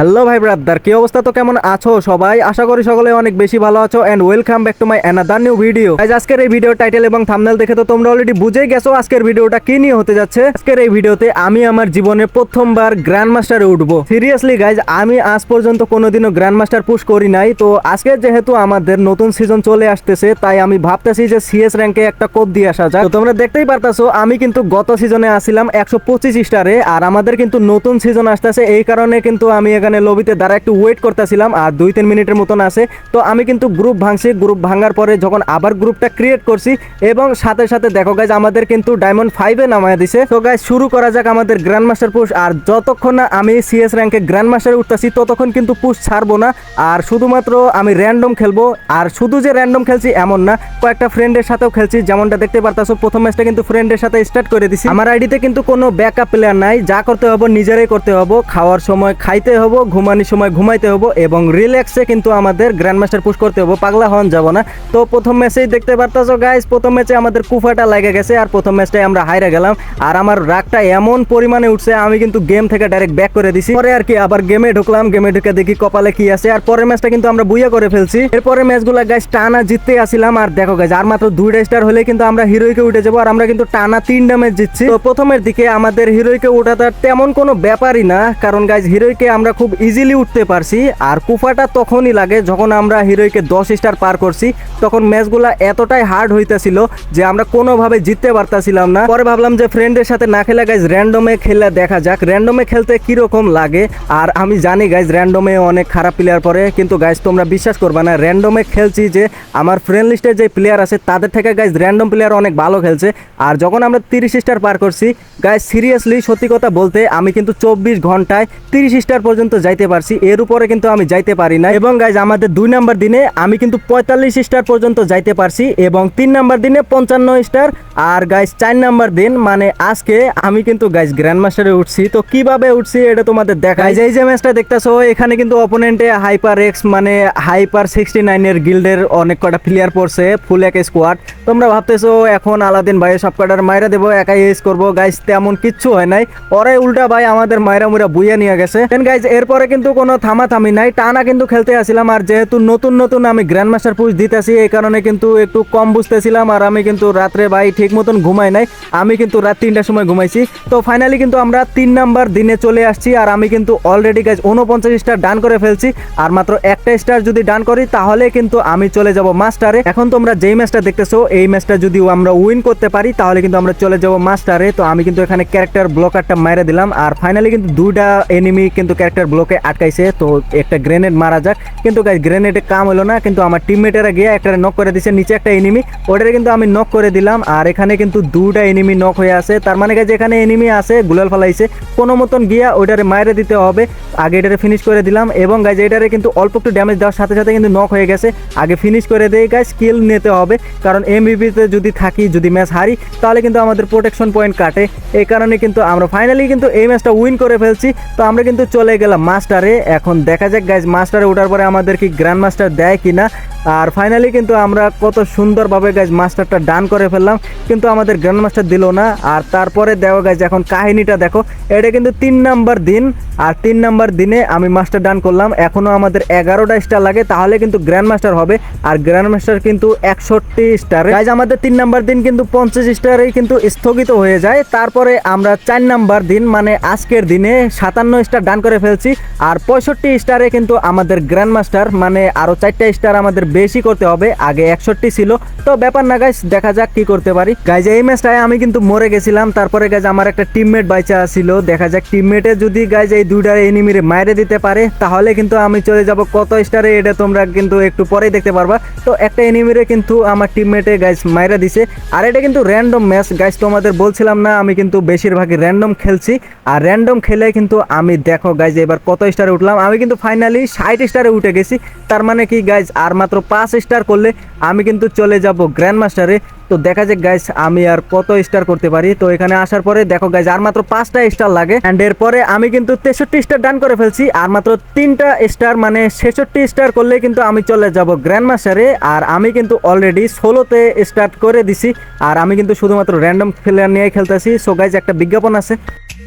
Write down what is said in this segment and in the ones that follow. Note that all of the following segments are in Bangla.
হ্যালো ভাই ব্রাদার, কি অবস্থা? তো কেমন আছো সবাই? আশা করি সকলে অনেক বেশি ভালো আছো and welcome back to my another new video guys আজকের এই ভিডিও টাইটেল এবং থাম্বনেল দেখে তো তোমরা অলরেডি বুঝেই গেছো আজকের ভিডিওটা কি নিয়ে হতে যাচ্ছে। আজকের এই ভিডিওতে আমি আমার জীবনে প্রথমবার গ্র্যান্ড মাস্টারে উঠবো। সিরিয়াসলি গাইজ আমি আজ পর্যন্ত কোনোদিনও গ্র্যান্ড মাস্টার পুশ করি নাই। তো আজকে যেহেতু আমাদের নতুন সিজন চলে আসতেছে, তাই আমি ভাবতেছি যে সিএস র্যাঙ্কে একটা কোপ দিয়ে আসা যায় তো তোমরা দেখতেই পারতাছো, আমি কিন্তু গত সিজনে আসছিলাম একশো পঁচিশ স্টারে আর আমাদের কিন্তু নতুন সিজন আসতেছে, এই কারণে কিন্তু আমি এখানে লবিতে দ্বারা একটু ওয়েট করতেছিলাম আর দুই তিন মিনিটের মতন আছে। তো আমি কিন্তু গ্রুপ ভাঙছি গ্রুপ ভাঙার পরে যখন আবার গ্রুপটা ক্রিয়েট করছি এবং সাথে সাথে দেখো গাইজ আমাদের কিন্তু ডায়মন্ড ফাইভে নামায় দিছে। তো গাইজ শুরু করা যাক আমাদের গ্র্যান্ড মাস্টার পুশ আর যতক্ষণ না আমি সিএস র্যাঙ্কে গ্র্যান্ড মাস্টারে উঠতেছি, ততক্ষণ কিন্তু পুশ ছাড়বো না। আর শুধুমাত্র আমি র্যান্ডম খেলব, আর শুধু যে র্যান্ডম খেলছি এমন না, কয়েকটা ফ্রেন্ডের সাথেও খেলছি, যেমনটা দেখতে পারতাছো, প্রথম ম্যাচটা কিন্তু ফ্রেন্ডের সাথে স্টার্ট করে দিছি। আমার আইডিতে কিন্তু কোনো ব্যাকআপ প্লেয়ার নাই, যা করতে হবে, নিজেরাই করতে হবে, খাওয়ার সময় খাইতে হবে ঘুমানোর সময় ঘুমাইতে হবে এবং রিল্যাক্সে কিন্তু আমাদের গ্র্যান্ড মাস্টার পুশ করতে হবে। পাগলা হন যাব না। তো প্রথম ম্যাচেই দেখতে পারতাছো গাইস প্রথম ম্যাচে আমাদের কুফাটা লাগে গেছে আর প্রথম ম্যাচটাই আমরা হাইরা গেলাম। আর আমার রাগটা এমন পরিমাণে উঠছে, আমি কিন্তু গেম থেকে ডাইরেক্ট ব্যাক করে দিছি। পরে আর কি আবার গেমে ঢুকলাম গেমে ঢুকে দেখি কপালে কি আছে। আর পরের ম্যাচটা কিন্তু আমরা বুইয়া করে ফেলছি। এরপরে ম্যাচগুলো গাইস টানা জিততে আসিলাম। আর দেখো গাইস আর মাত্র দুইটা স্টার হলে কিন্তু আমরা হিরোইকে উঠে যাব। আর আমরা কিন্তু টানা তিনটা ম্যাচ জিতছি। তো প্রথমের দিকে আমাদের হিরোইকে উঠাটা তেমন কোনো ব্যাপারই না। কারণ গাইজ হিরোইকে আমরা খুব ইজিলি উঠতে পারছি। আর কুফাটা তখনই লাগে যখন আমরা হিরোইকে দশ স্টার পার করছি, তখন ম্যাচগুলা এতটাই হার্ড হইতেছিল যে আমরা কোনোভাবে জিততে পারতাছিলাম না। পরে ভাবলাম যে ফ্রেন্ডের সাথে না খেলে গাইজ র্যান্ডমে খেলে দেখা যাক। র্যান্ডমে খেলতে কীরকম লাগে? আর আমি জানি গাইজ র্যান্ডমে অনেক খারাপ প্লেয়ার পরে কিন্তু গাইজ তোমরা বিশ্বাস করবে না র্যান্ডমে খেলছি যে আমার ফ্রেন্ড লিস্টে যে প্লেয়ার আছে, তাদের থেকে গাইজ র্যান্ডম প্লেয়ার অনেক ভালো খেলছে। আর যখন আমরা তিরিশ স্টার পার করছি গাইজ সিরিয়াসলি সত্যি কথা বলতে, আমি কিন্তু চব্বিশ ঘন্টায় তিরিশ স্টার পর্যন্ত যাইতে পারছি, এর উপরে কিন্তু আমি যাইতে পারি না এবং গাইজ আমাদের দুই নাম্বার দিনে আমি কিন্তু পঁয়তাল্লিশ স্টার পর্যন্ত যাইতে পারছি এবং তিন নাম্বার দিনে পঞ্চান্ন স্টার আর গাইজ চার নাম্বার দিন মানে আজকে আমি কিন্তু গাইজ গ্র্যান্ড মাস্টারে উঠছি। তো কীভাবে উঠছি এটা তোমাদের দেখাই। এই যে ম্যাচটা দেখতেছো, এখানে কিন্তু অপোনেন্টে হাইপার এক্স মানে হাইপার সিক্সটি নাইনের গিল্ডের অনেক কটা প্লেয়ার পড়ছে ফুল এক স্কোয়াড তোমরা ভাবতেছো, এখন আলাদিন ভাই সব কটার মাইরা দেবো, একাই এস করব। গাইজ তেমন কিচ্ছু হয় নাই। ওরাই উল্টা ভাই আমাদের মাইরা মুরা বুইয়া নিয়ে গেছে। গাইজ এরপরে কিন্তু কোনো থামাথামি নাই। টানা কিন্তু খেলতে আসছিলাম আর যেহেতু নতুন নতুন আমি গ্র্যান্ড মাস্টার পুশ দিতেছি, এই কারণে কিন্তু একটু কম বুঝতেছিলাম, আর আমি কিন্তু রাত্রে ভাই ঠিক মতন ঘুমাই নাই। আমি কিন্তু রাত তিনটার সময় ঘুমাইছি। তো ফাইনালি কিন্তু আমরা তিন নাম্বার দিনে চলে আসছি, আর আমি কিন্তু অলরেডি গাইজ উনপঞ্চাশ স্টার ডান করে ফেলছি। আর মাত্র একটা স্টার যদি ডান করি, তাহলে কিন্তু আমি চলে যাব মাস্টারে এখন তোমরা যেই ম্যাচটা দেখতেছো এই ম্যাচটা যদি আমরা উইন করতে পারি, তাহলে কিন্তু আমরা চলে যাব মাস্টারে। তো আমি কিন্তু এখানে ক্যারেক্টার ব্লকারটা মেরে দিলাম, আর ফাইনালি কিন্তু দুইটা এনিমি কিন্তু ক্যারেক্টার ব্লকে আটকাইছে। তো একটা গ্রেনেড মারা যাক। কিন্তু গাইজ গ্রেনেডে কাম হলো না, কিন্তু আমার টিমমেটেরা গিয়ে একটা নক করে দিছে, নিচে একটা এনিমি ওটারে কিন্তু আমি নক করে দিলাম, আর এখানে কিন্তু দুটা এনিমি নক হয়ে আছে। তার মানে গাইজ এখানে এনিমি আছে, গুলাল ফালাইছে। কোনো মতন গিয়া ওইটারে মায়েরে দিতে হবে। আগে এটারে ফিনিশ করে দিলাম, এবং গাইজ এটারে কিন্তু অল্প একটু ড্যামেজ দেওয়ার সাথে সাথে কিন্তু নক হয়ে গেছে। আগে ফিনিশ করে দেই গাইজ স্কিল নিতে হবে। কারণ এমবিপিতে যদি থাকি, যদি ম্যাচ হারি, তাহলে কিন্তু আমাদের প্রোটেকশন পয়েন্ট কাটে। এই কারণে কিন্তু আমরা ফাইনালি কিন্তু এই ম্যাচটা উইন করে ফেলছি। তো আমরা কিন্তু চলে গেলাম মাস্টারে এখন দেখা যাক গাইজ মাস্টারে ওঠার পরে আমাদের কি গ্র্যান্ড মাস্টার দেয় কিনা। আর ফাইনালি কিন্তু আমরা কত সুন্দরভাবে গাইজ মাস্টারটা ডান করে ফেললাম। কিন্তু আমাদের গ্র্যান্ড মাস্টার দিল না। আর তারপরে দেখো গাইজ এখন কাহিনীটা দেখো। এটা কিন্তু তিন নাম্বার দিন। আর তিন নাম্বার দিনে আমি মাস্টার ডান করলাম। এখনও আমাদের এগারোটা স্টার লাগে, তাহলে কিন্তু গ্র্যান্ড মাস্টার হবে। আর গ্র্যান্ড মাস্টার কিন্তু একষট্টি স্টার গাইজ আমাদের তিন নাম্বার দিন কিন্তু পঞ্চাশ স্টারেই কিন্তু স্থগিত হয়ে যায়। তারপরে আমরা চার নাম্বার দিন মানে আজকের দিনে সাতান্ন স্টার ডান করে ফেলছি। আর পঁয়ষট্টি স্টারে কিন্তু আমাদের গ্র্যান্ড মাস্টার মানে আরও চারটা স্টার আমাদের বেশি করতে হবে, আগে একষট্টি ছিল। তো ব্যাপার না গাইজ দেখা যাক কি করতে পারি। গাইজ এই ম্যাচটায় আমি কিন্তু মরে গেছিলাম। তারপরে গাইজ আমার একটা টিমমেট বাইচা ছিল। দেখা যাক টিমমেটে যদি গাইজ এই দুইটা এনিমিরে মাইরে দিতে পারে, তাহলে কিন্তু আমি চলে যাব কত স্টারে এটা তোমরা কিন্তু একটু পরেই দেখতে পারবা। তো একটা এনিমিরে কিন্তু আমার টিমমেটে গাইজ মাইরা দিছে। আর এটা কিন্তু র্যান্ডম ম্যাচ গাইজ তোমাদের বলছিলাম না, আমি কিন্তু বেশিরভাগই র্যান্ডম খেলছি। আর র্যান্ডম খেলে কিন্তু আমি দেখো গাইজ এবার কত স্টারে উঠলাম। আমি কিন্তু ফাইনালি ষাট স্টারে উঠে গেছি। তার মানে কি গাইজ আর মাত্র পাঁচ স্টার করলে আমি কিন্তু চলে যাব গ্র্যান্ড মাস্টারে তো দেখা যাক গাইজ আমি আর কত স্টার করতে পারি। তো এখানে আসার পরে দেখো গাইজ আর মাত্র পাঁচটা স্টার লাগে। অ্যান্ড এরপরে আমি কিন্তু তেষট্টি স্টার ডান করে ফেলছি। আর মাত্র তিনটা স্টার মানে ছেষট্টি স্টার করলে কিন্তু আমি চলে যাব গ্র্যান্ড মাস্টারে আর আমি কিন্তু অলরেডি ষোলোতে স্টার্ট করে দিছি। আর আমি কিন্তু শুধুমাত্র র্যান্ডম প্লেয়ার নিয়ে খেলতেছি। সো গাইজ একটা বিজ্ঞাপন আছে।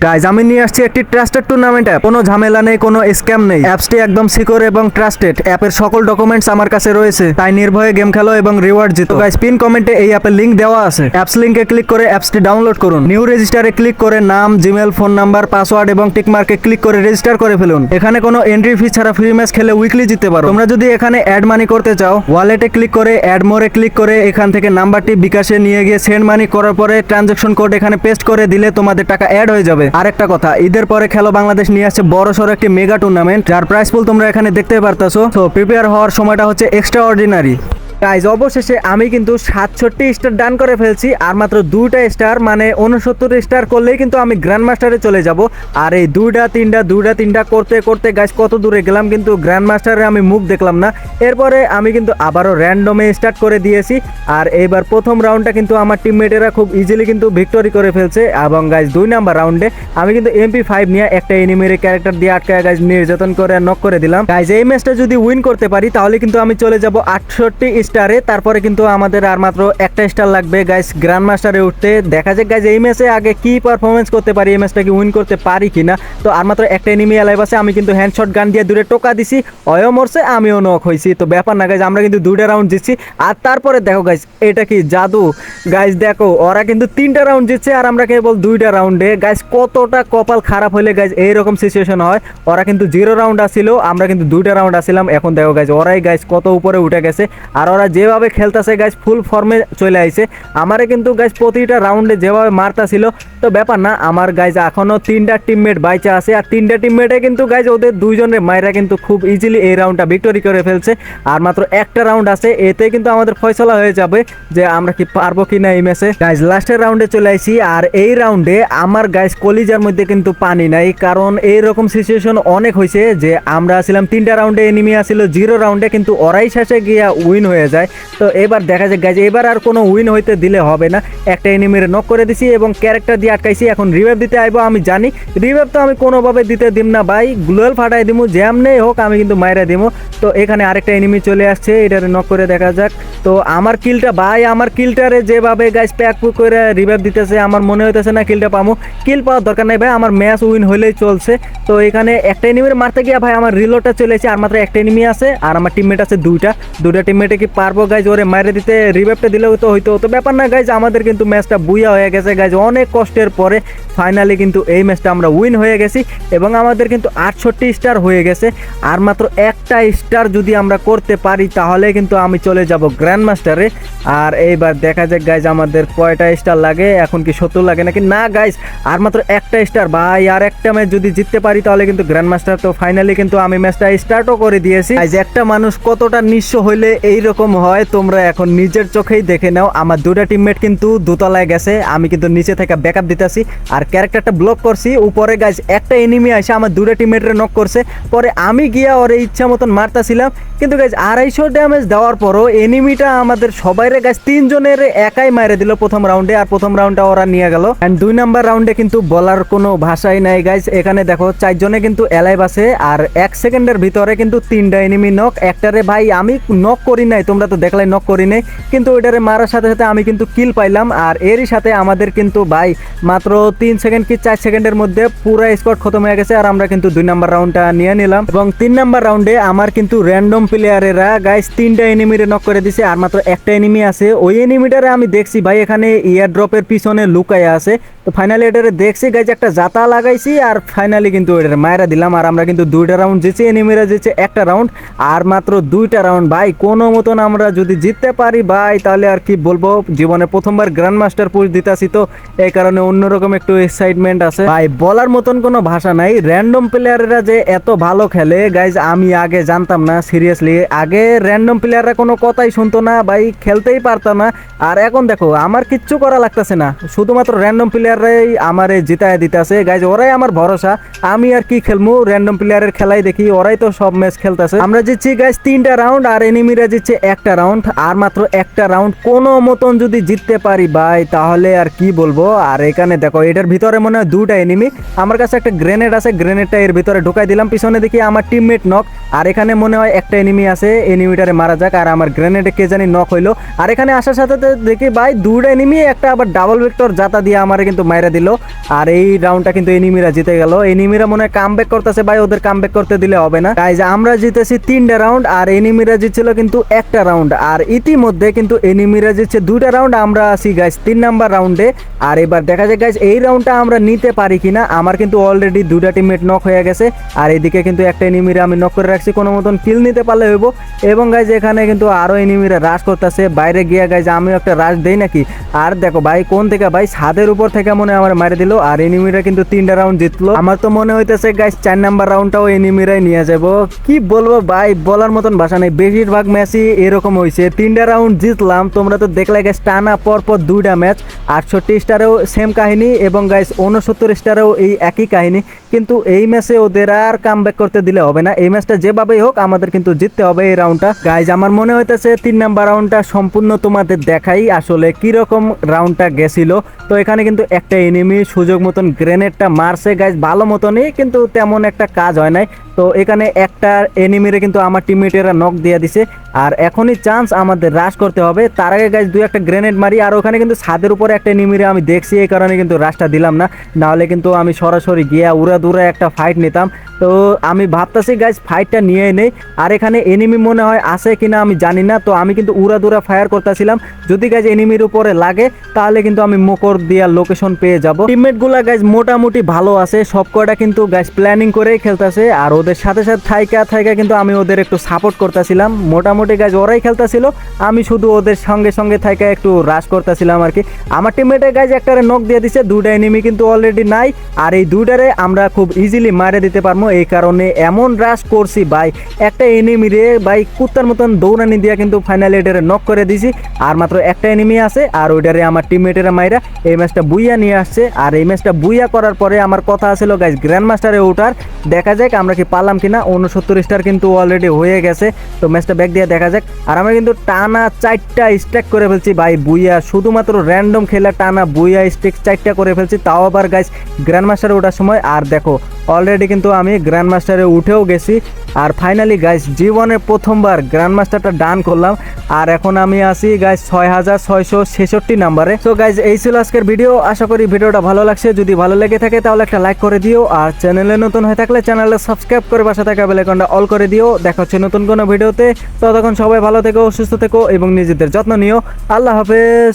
গাইজ আমি নিয়ে আসছি একটি ট্রাস্টেড টুর্নামেন্ট অ্যাপ কোনো ঝামেলা নেই, কোনো স্ক্যাম নেই। অ্যাপসটি একদম সিকিউর এবং ট্রাস্টেড অ্যাপের সকল ডকুমেন্টস আমার কাছে রয়েছে। তাই নির্ভয়ে গেম খেলো এবং রিওয়ার্ড জিতো। গাইজ পিন কমেন্টে এই অ্যাপের লিংক দেওয়া আছে। অ্যাপস লিংকে ক্লিক করে অ্যাপসটি ডাউনলোড করুন। নিউ রেজিস্টারে ক্লিক করে নাম জিমেল ফোন নাম্বার পাসওয়ার্ড এবং টিকমার্কে ক্লিক করে রেজিস্টার করে ফেলুন। এখানে কোনো এন্ট্রি ফি ছাড়া ফ্রি ম্যাচ খেলে উইকলি জিততে পারো। তোমরা যদি এখানে অ্যাড মানি করতে চাও ওয়ালেটে ক্লিক করে অ্যাড মোরে ক্লিক করে এখান থেকে নাম্বারটি বিকাশে নিয়ে গিয়ে সেন্ড মানি করার পরে ট্রানজাকশন কোড এখানে পেস্ট করে দিলে তোমাদের টাকা অ্যাড হয়ে যাবে। আরেকটা কথা, ঈদের পরে খেলো বাংলাদেশ নিয়ে আসছে বড় সড়ো একটি মেগা টুর্নামেন্ট, যার প্রাইস পুল তোমরা এখানে দেখতে পারতাছো। তো প্রিপেয়ার হওয়ার সময়টা হচ্ছে এক্সট্রা অর্ডিনারি গাইজ অবশেষে আমি কিন্তু সাতষট্টি স্টার ডান করে ফেলছি, আর মাত্র দুইটা স্টার মানে উনসত্তর স্টার করলেই কিন্তু আমি গ্র্যান্ড মাস্টারে চলে যাব। আর এই দুইটা, তিনটা দুইটা, তিনটা করতে করতে গাইজ কত দূরে গেলাম কিন্তু গ্র্যান্ড মাস্টারে আমি মুখ দেখলাম না। এরপরে আমি কিন্তু আবারও র্যান্ডমে স্টার্ট করে দিয়েছি, আর এইবার প্রথম রাউন্ডটা কিন্তু আমার টিমমেটেরা খুব ইজিলি কিন্তু ভিক্টরি করে ফেলছে। এবং গাইজ দুই নাম্বার রাউন্ডে আমি কিন্তু এমপি ফাইভ নিয়ে একটা এনিমির ক্যারেক্টার দিয়ে আটকায় গাইজ নির্যাতন করে নক করে দিলাম। গাইজ এই ম্যাচটা যদি উইন করতে পারি, তাহলে কিন্তু আমি চলে যাব আটষট্টি স্টারে, তারপরে কিন্তু আমাদের আর মাত্র একটা স্টার লাগবে। গাইস গ্র্যান্ড মাস্টারে উঠতে দেখা যাক গাইজ এই ম্যাচে আগে কি পারফরমেন্স করতে পারি, এই ম্যাচটাকে উইন করতে পারি কিনা? তো আর মাত্র একটা এনিমি অ্যালাইভ আছে, আমি কিন্তু হ্যান্ডশট গান দিয়ে দূরে টোকা দিছি, অয়ও মরছে, আমিও নক হয়েছি তো ব্যাপার না গাইজ আমরা কিন্তু দুইটা রাউন্ড জিতছি। আর তারপরে দেখো গাইজ এটা কি জাদু? গাইজ দেখো, ওরা কিন্তু তিনটা রাউন্ড জিতছে আর আমরা কেবল দুইটা রাউন্ডে গাইজ কতটা কপাল খারাপ হলে গাইজ এইরকম সিচুয়েশন হয়? ওরা কিন্তু জিরো রাউন্ড আসছিল আমরা কিন্তু দুইটা রাউন্ড আসছিলাম এখন দেখো গাইজ ওরাই গাইজ কত উপরে উঠে গেছে। আর ওরা যেভাবে খেলতেছে গাইজ ফুল ফর্মে চলে আইছে। আমারে কিন্তু গাইজ প্রতিটা রাউন্ডে যেভাবে মারতাছিল, তো ব্যাপার না, আমার গাইজ এখনও তিনটা টিমমেট বাইচা আছে আর তিনটা টিমমেটে কিন্তু গাইজ ওদের দুইজনের মায়েরা কিন্তু খুব ইজিলি এই রাউন্ডটা ভিক্টোরি করে ফেলছে। আর মাত্র একটা রাউন্ড আছে, এতে কিন্তু আমাদের ফয়সলা হয়ে যাবে যে আমরা কি পারব কি না এই ম্যাচে গাইজ লাস্টের রাউন্ডে চলে আইছি, আর এই রাউন্ডে আমার গাইজ কলিজার মধ্যে কিন্তু পানি নাই, কারণ এইরকম সিচুয়েশন অনেক হয়েছে যে আমরা ছিলাম তিনটা রাউন্ডে এনিমি আসছিল জিরো রাউন্ডে কিন্তু ওরাই শেষে গিয়া উইন হয়ে যায়। তো এবার দেখা যায় গাইজ এবার আর কোনো উইন হইতে দিলে হবে না। একটা এনিমির নক করে দিছি এবং ক্যারেক্টার দিয়ে আটকাইছি। এখন রিভাইভ দিতে আইবো আমি জানি। রিভাইভ তো আমি কোনোভাবে দিতে দিম না ভাই। গ্লোয়াল ফাটাই দিমু যেমনি হোক, আমি কিন্তু মাইরা দিমু। তো এখানে আরেকটা এনিমি চলে আসছে, এটারে নক করে দেখা যাক। তো আমার কিলটা ভাই, আমার কিলটারে যেভাবে গাইজ প্যাক করে রিভাইভ দিতেছে, আমার মনে হইতেছে না কিলটা পামু। কিল পাওয়ার দরকার নাই ভাই, আমার ম্যাচ উইন হলেই চলছে। তো এখানে একটা এনিমির মারতে গিয়ে ভাই, আমার রিলোডটা চলে এসেছে, আর মাত্র একটা এনিমি আছে, আর আমার টিমমেট আছে দুইটা। দুইটা টিমমেটে কি পারব গাইজ ওরে মাইরে দিতে রিভাইভটা দিলেও তো হইতো তো ব্যাপার না গাইজ আমাদের কিন্তু ম্যাচটা বুইয়া হয়ে গেছে গাইজ অনেক কষ্টের পরে ফাইনালি কিন্তু এই ম্যাচটা আমরা উইন হয়ে গেছি এবং আমাদের কিন্তু আটষট্টি স্টার হয়ে গেছে। আর মাত্র একটা স্টার যদি আমরা করতে পারি, তাহলে কিন্তু আমি চলে যাব গ্র্যান্ড মাস্টারে আর এইবার দেখা যাক গাইজ আমাদের কয়টা স্টার লাগে, এখন কি সত্তর লাগে নাকি? না গাইজ আর মাত্র একটা স্টার ভাই, আর একটা ম্যাচ যদি জিততে পারি, তাহলে কিন্তু গ্র্যান্ড মাস্টার তো ফাইনালি কিন্তু আমি ম্যাচটা স্টার্টও করে দিয়েছি। একটা মানুষ কতটা নিঃস্ব হইলে এইরকম হয়, তোমরা এখন নিজের চোখেই দেখে নাও। আমার দুটা টিমমেট কিন্তু দোতলায় গেছে, আমি কিন্তু নিচে থেকে ব্যাকআপ দিতেছি। আর ক্যারেক্টারটা ব্লক করছি, উপরে গাইজ একটা এনিমি আসে আমার দুটা টিমমেটের নক করছে। পরে আমি গিয়া ওরে ইচ্ছা মতন মারতাছিলাম, কিন্তু গাইজ আড়াইশো ড্যামেজ দেওয়ার পরও এনিমিটা আমাদের সবাইরে গাইজ তিনজনের একাই মারে দিল প্রথম রাউন্ডে আর প্রথম রাউন্ডটা ওরা নিয়ে গেল। অ্যান্ড দুই নাম্বার রাউন্ডে কিন্তু বলার কোনো ভাষাই নাই গাইজ এখানে দেখো চারজনে কিন্তু অ্যালাইভ আছে, আর এক সেকেন্ডের ভিতরে কিন্তু তিনটা এনিমি নক একটারে ভাই আমি নক করি নাই তোমরা তো দেখলাই নক করি নাই কিন্তু ওইটারে মারার সাথে সাথে আমি কিন্তু কিল পাইলাম। আর এরই সাথে আমাদের কিন্তু ভাই মাত্র তিন সেকেন্ড কি চার সেকেন্ডের মধ্যে পুরো স্কোয়াড খতম হয়ে গেছে। আর আমরা কিন্তু দুই নাম্বার রাউন্ডটা নিয়ে নিলাম। এবং তিন নাম্বার রাউন্ডে আমার কিন্তু র্যান্ডম প্লেয়ারেরা গাইস তিনটা এনিমিরে নক করে দিছে। আর মাত্র একটা এনিমি আছে। ওই এনিমিটারে আমি দেখছি ভাই, এখানে ইয়ার ড্রপের পিছনে লুকায় আছে। তো ফাইনালি এটারে দেখছি গাইজ একটা জাতা লাগাইছি আর ফাইনালি কিন্তু এটারে মায়েরা দিলাম। আর আমরা কিন্তু দুইটা রাউন্ড জিতছি এনিমিরা জিতছে একটা রাউন্ড আর মাত্র দুইটা রাউন্ড ভাই, কোনো মতন আমরা যদি জিততে পারি, ভাই, তাহলে আর কি বলব? জীবনে প্রথমবার গ্র্যান্ড মাস্টার পুশ দিতেছি তো, এই কারণে অন্যরকম একটু এক্সাইটমেন্ট আছে। ভাই, বলার মতন কোনো ভাষা নাই। র্যান্ডম প্লেয়াররা যে এত ভালো খেলে গাইজ আমি আগে জানতাম না সিরিয়াসলি আগে র্যান্ডম প্লেয়াররা কোনো কথাই শুনতো না, ভাই, খেলতেই পারতাম না। আর এখন দেখো, আমার কিচ্ছু করা লাগতেছে না। শুধুমাত্র র্যান্ডম প্লেয়াররাই আমারে জিতায় দিতেছে। গাইজ ওরাই আমার ভরসা। আমি আর কি খেলব র্যান্ডম প্লেয়ারের খেলাই দেখি। ওরাই তো সব ম্যাচ খেলতেছে। আমরা জিতছি গাইজ তিনটা রাউন্ড আর এনিমিরা জিতছে একটা রাউন্ড আর মাত্র একটা রাউন্ড কোনো মতন যদি জিততে পারি, ভাই, তাহলে আর কি বলব? আর এখানে দেখো, এটার ভিতরে মনে হয় দুটা এনিমি আমার কাছে একটা গ্রেনেড আছে। গ্রেনেডটা এর ভিতরে ঢুকাই দিলাম। পিছনে দেখি আমার টিমমেট নক আর এখানে মনে হয় একটা এনিমি আছে এনিমিটারে মারা যাক, আর আমার গ্রেনেডে কে জানি নক হইল। আর এখানে আসার সাথে দেখি ভাই দুটো এনিমি একটা আবার ডাবল ভেক্টর জাতা দিয়ে আমার কিন্তু মাইরা দিল। আর এই রাউন্ডটা কিন্তু এনিমিরা জিতে গেল। এনিমিরা মনে হয় কাম ব্যাক করতেছে ভাই, ওদের কাম ব্যাক করতে দিলে হবে না। গাইজ আমরা জিতেছি তিনটা রাউন্ড আর এনিমিরা জিতছিল কিন্তু একটা রাউন্ড আর ইতিমধ্যে কিন্তু এনিমিরা জিতছে দুইটা রাউন্ড আমরা আছি গাইজ তিন নাম্বার রাউন্ডে আর এবার দেখা যায় গাইজ এই রাউন্ডটা আমরা নিতে পারি কিনা। আমার কিন্তু অলরেডি দুটা টিমমেট নক হয়ে গেছে। আর এদিকে কিন্তু একটা এনিমিরা আমি নক করে কোনো মতন কিল নিতে পারলে হইব। এবং গাইজ এখানে কিন্তু আরও এনিমিরা রাশ করতেছে। বাইরে গিয়ে গাইজ আমিও একটা রাশ দেই নাকি? আর দেখো ভাই, কোন থেকে? ভাই, ছাদের উপর থেকে মনে আমার মারে দিল। আর এনিমিরা কিন্তু তিনটা রাউন্ড জিতলো। আমার তো মনে হইতেছে গাইজ চার নাম্বার রাউন্ডটাও এনিমিরাই নিয়ে যাব। কি বলব ভাই, বলার মতন ভাষা নেই। বেশিরভাগ ম্যাচই এরকম হয়েছে তিনটা রাউন্ড জিতলাম। তোমরা তো দেখলে গাইজ টানা পর পর দুইটা ম্যাচ আটষট্টি স্টারেও সেম কাহিনী এবং গাইজ উনসত্তর স্টারেও এই একই কাহিনী। কিন্তু এই ম্যাচে ওদের আর কাম করতে দিলে হবে না। এই ম্যাচটা যেভাবেই হোক, আমাদের কিন্তু জিততে হবে এই রাউন্ডটা গাইজ আমার মনে হইতেছে তিন নাম্বার রাউন্ডটা সম্পূর্ণ তোমাদের দেখাই আসলে কীরকম রাউন্ডটা গেছিল। তো এখানে কিন্তু একটা এনিমি সুযোগ মতন গ্রেনেডটা মারছে। গাইজ ভালো মতনই, কিন্তু তেমন একটা কাজ হয় নাই। তো এখানে একটা এনিমিরে কিন্তু আমার টিমমেটেরা নক দিয়ে দিছে। আর এখনই চান্স আমাদের রাশ করতে হবে। তার আগে গাইজ দুই একটা গ্রেনেড মারি। আর ওখানে কিন্তু ছাদের উপরে একটা এনিমিরে আমি দেখছি, এই কারণে কিন্তু রাশটা দিলাম না। নাহলে কিন্তু আমি সরাসরি গিয়া উড়া দূরে একটা ফাইট নিতাম। তো আমি ভাবতেছি গাইজ ফাইটটা নিয়ে নেই। আর এখানে এনিমি মনে হয় আছে কিনা আমি জানি না। তো আমি কিন্তু উড়া দূরা ফায়ার করতেছিলাম। যদি গাইজ এনিমির উপরে লাগে, তাহলে কিন্তু আমি মোকর দিয়া লোকেশন পেয়ে যাব। টিমমেটগুলা গাইজ মোটামুটি ভালো আছে। সব কয়টা কিন্তু গাইজ প্ল্যানিং করেই খেলতেছে। আর ওদের সাথে সাথে থাইকা থাইকা কিন্তু আমি ওদের একটু সাপোর্ট করতেছিলাম। মোটামুটি গাইজ ওরাই খেলতেছিল, আমি শুধু ওদের সঙ্গে সঙ্গে থাইকা একটু রাশ করতেছিলাম আর কি। আমার টিমমেটে গাইজ একটারে নক দিয়ে দিছে দুটা এনিমি কিন্তু অলরেডি নাই। আর এই দুইটারে আমরা খুব ইজিলি মারে দিতে পারব। এই কারণে এমন রাশ করছি ভাই, একটা এনিমি রে ভাই কুত্তার মতন দৌড়ানি দিয়া কিন্তু ফাইনালি এটারে নক করে দিছি। আর মাত্র একটা এনিমি আছে, আর ওইটারে আমার টিমমেটেরা মাইরা এই ম্যাচটা বুইয়া নিয়ে আসছে। আর এই ম্যাচটা বুইয়া করার পরে আমার কথা ছিল গাইজ গ্র্যান্ড মাস্টারে ওঠার দেখা যাক আমরা কি পারলাম কিনা। উনসত্তর স্টার কিন্তু অলরেডি হয়ে গেছে। তো ম্যাচটা ব্যাক দিয়ে দেখা যাক। আর আমরা কিন্তু টানা চারটা স্ট্রাইক করে ফেলছি ভাই বুইয়া। শুধুমাত্র র্যান্ডম খেলা টানা বুইয়া স্ট্রিক চারটা করে ফেলছি। তাও আবার গাইস গ্র্যান্ড মাস্টারে ওঠার সময়। আর দেখো অলরেডি কিন্তু আমি গ্র্যান্ড মাস্টারে উঠেও গেছি। আর ফাইনালি গাইস জীবনে প্রথমবার গ্র্যান্ড মাস্টারটা ডান করলাম। আর এখন আমি আছি গাইস ছয় হাজার ছয়শো ছেষট্টি নাম্বারে তো গাইজ এই ছিল আজকের ভিডিও আশা করি ভিডিওটা ভালো লাগছে। যদি ভালো লেগে থাকে, তাহলে একটা লাইক করে দিও। আর চ্যানেলে নতুন হয়ে থাকলে চ্যানেলটা সাবস্ক্রাইব করে পাশে থাকা বেলাইকনটা অল করে দিও। দেখা হচ্ছে নতুন কোনো ভিডিওতে ততক্ষণ সবাই ভালো থেকো, সুস্থ থেকো এবং নিজেদের যত্ন নিও। আল্লাহ হাফেজ।